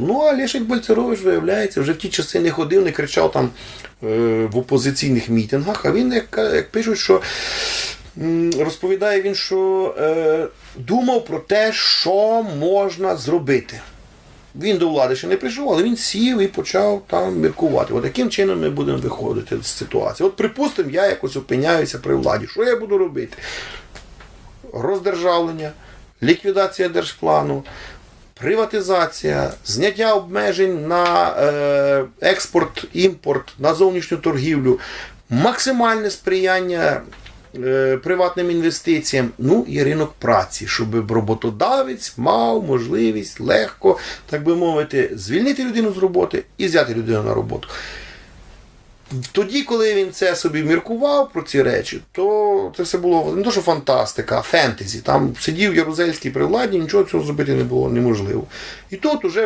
Ну, а Лешик Бальцерович, виявляється, вже в ті часи не ходив, не кричав там е, в опозиційних мітингах, а він, як, як пишуть, що розповідає він, що е, думав про те, що можна зробити. Він до влади ще не прийшов, але він сів і почав там міркувати. От яким чином ми будемо виходити з ситуації. От, припустимо, я якось опиняюся при владі. Що я буду робити? Роздержавлення, ліквідація держплану, приватизація, зняття обмежень на е, експорт, імпорт, на зовнішню торгівлю, максимальне сприяння е, приватним інвестиціям, ну і ринок праці, щоб роботодавець мав можливість легко, так би мовити, звільнити людину з роботи і взяти людину на роботу. Тоді, коли він це собі міркував про ці речі, то це все було не то, що фантастика, а фентезі. Там сидів Ярузельський при владі, нічого цього зробити не було неможливо. І тут уже